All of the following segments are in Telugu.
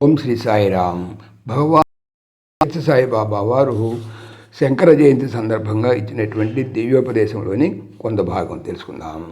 ఓం శ్రీ సాయిరామ్. భగవాన్ సాయిబాబా వారు శంకర జయంతి సందర్భంగా ఇచ్చినటువంటి దివ్యోపదేశంలోని కొంత భాగం తెలుసుకుందాం.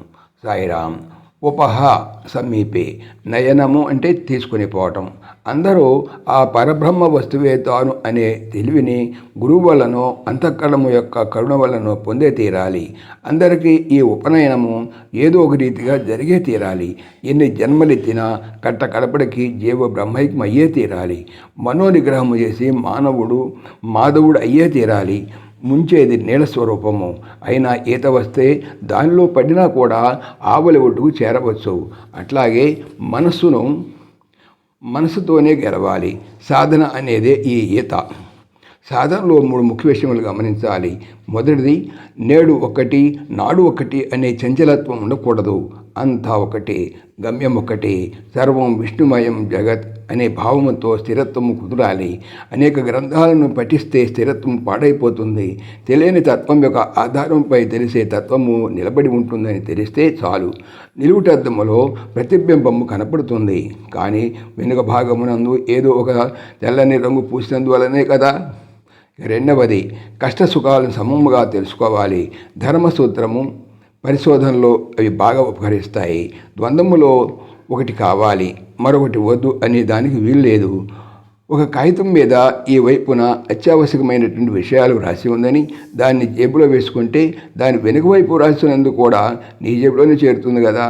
సాయిరామ్ ఉపహ సమీపే నయనము అంటే తీసుకుని పోవటం. అందరూ ఆ పరబ్రహ్మ వస్తువే తాను అనే తెలివిని గురువు వలనో అంతఃకరణము యొక్క కరుణ వలనో పొందే తీరాలి. అందరికీ ఈ ఉపనయనము ఏదో ఒక రీతిగా జరిగే తీరాలి. ఎన్ని జన్మలెత్తినా కట్ట కడపడికి జీవ బ్రహ్మైక్యం అయ్యే తీరాలి. మనోనిగ్రహము చేసి మానవుడు మాధవుడు అయ్యే తీరాలి. ముంచేది నీళ్ళ స్వరూపము. అయినా ఈత వస్తే దానిలో పడినా కూడా ఆవలి ఒడ్డుకు చేరవచ్చు. అట్లాగే మనస్సును మనసుతోనే గెలవాలి. సాధన అనేదే ఈ ఈత. సాధనలో మూడు ముఖ్య విషయములు గమనించాలి. మొదటిది నేడు ఒకటి నాడు ఒకటి అనే చంచలత్వం ఉండకూడదు. అంతా ఒకటి గమ్యం ఒకటి. సర్వం విష్ణుమయం జగత్ అనే భావముతో స్థిరత్వము కుదరాలి. అనేక గ్రంథాలను పఠిస్తే స్థిరత్వం పాడైపోతుంది. తెలియని తత్వం యొక్క ఆధారంపై తెలిసే తత్వము నిలబడి ఉంటుందని తెలిస్తే చాలు. నిలువుటద్దములో ప్రతిబింబము కనపడుతుంది. కానీ వెనుక భాగమునందు ఏదో ఒక తెల్లని రంగు పూసినందువలనే కదా? రెండవది కష్ట సుఖాలను సమముగా తెలుసుకోవాలి. ధర్మసూత్రము పరిశోధనలో అవి బాగా ఉపకరిస్తాయి. ద్వంద్వములో ఒకటి కావాలి మరొకటి వద్దు అనే దానికి వీలు లేదు. ఒక కాగితం మీద ఈ వైపున అత్యావశ్యకమైనటువంటి విషయాలు రాసి ఉందని దాన్ని జేబులో వేసుకుంటే దాని వెనుక వైపు రాసినందుకు కూడా నీ జేబులోనే చేరుతుంది కదా.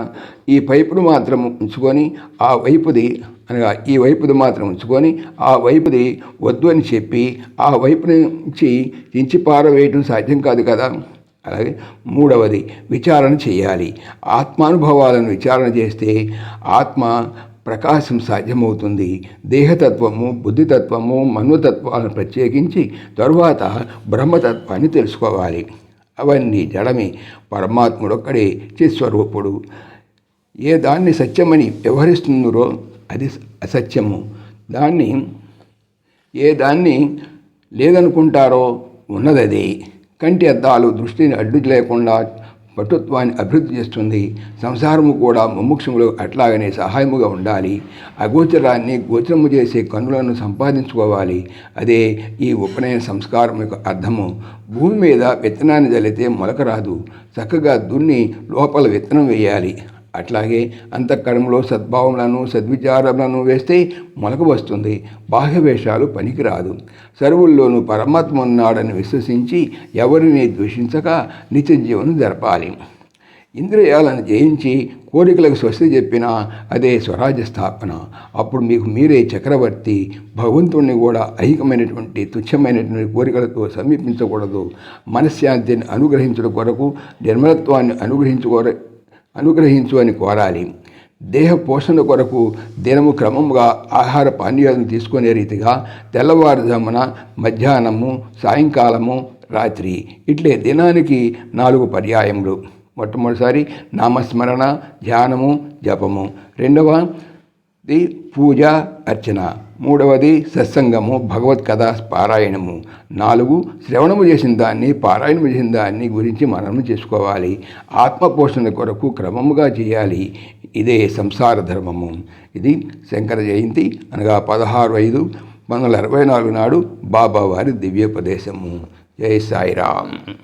ఈ పైపును మాత్రం ఉంచుకొని ఆ వైపుది అనగా ఈ వైపుది మాత్రం ఉంచుకొని ఆ వైపుది వద్దు అని చెప్పి ఆ వైపు నుంచి చించి పారవేయటం సాధ్యం కాదు కదా. అలాగే మూడవది విచారణ చేయాలి. ఆత్మానుభవాలను విచారణ చేస్తే ఆత్మ ప్రకాశం సాధ్యమవుతుంది. దేహతత్వము బుద్ధితత్వము మన్వతత్వాలను ప్రత్యేకించి తరువాత బ్రహ్మతత్వాన్ని తెలుసుకోవాలి. అవన్నీ జడమే. పరమాత్ముడొక్కడే చిస్వరూపుడు. ఏ దాన్ని సత్యమని వ్యవహరిస్తున్నారో అది అసత్యము. దాన్ని ఏ దాన్ని లేదనుకుంటారో ఉన్నదది. కంటి అద్దాలు దృష్టిని అడ్డు లేకుండా పటుత్వాన్ని అభివృద్ధి చేస్తుంది. సంసారము కూడా ముముక్షములు అట్లాగనే సహాయముగా ఉండాలి. అగోచరాన్ని గోచరము చేసే కన్నులను సంపాదించుకోవాలి. అదే ఈ ఉపనయన సంస్కారం యొక్క అర్థము. భూమి మీద విత్తనాన్ని జల్లితే మొలక రాదు. చక్కగా దున్ని లోపల విత్తనం వేయాలి. అట్లాగే అంతఃకరంలో సద్భావములను సద్విచారములను వేస్తే మొలక వస్తుంది. బాహ్య వేషాలు పనికిరాదు. సర్వుల్లోనూ పరమాత్మ ఉన్నాడని విశ్వసించి ఎవరిని ద్వేషించక నిత్య జీవనం జరపాలి. ఇంద్రియాలను జయించి కోరికలకు స్వస్తి చెప్పినా అదే స్వరాజ్య స్థాపన. అప్పుడు మీకు మీరే చక్రవర్తి భగవంతుణ్ణి కూడా అహికమైనటువంటి తుచ్చమైనటువంటి కోరికలతో సమీపించకూడదు. మనశ్శాంతిని అనుగ్రహించడం కొరకు నిర్మలత్వాన్ని అనుగ్రహించుకో అనుగ్రహించు అని కోరాలి. దేహ పోషణ కొరకు దినము క్రమముగా ఆహార పానీయాలను తీసుకునే రీతిగా తెల్లవారుజామున మధ్యాహ్నము సాయంకాలము రాత్రి ఇట్లే దినానికి నాలుగు పర్యాయములు. మొట్టమొదటిసారి నామస్మరణ ధ్యానము జపము. రెండవ ది పూజ అర్చన. మూడవది సత్సంగము భగవత్ కథ పారాయణము. నాలుగు శ్రవణము చేసిన దాన్ని పారాయణము చేసిన దాన్ని గురించి మనము చేసుకోవాలి. ఆత్మపోషణ కొరకు క్రమముగా చేయాలి. ఇదే సంసార ధర్మము. ఇది శంకర జయంతి అనగా పదహారు ఐదు పంతొమ్మిది వందల అరవై నాలుగు నాడు బాబావారి దివ్యోపదేశము. జై సాయిరామ్.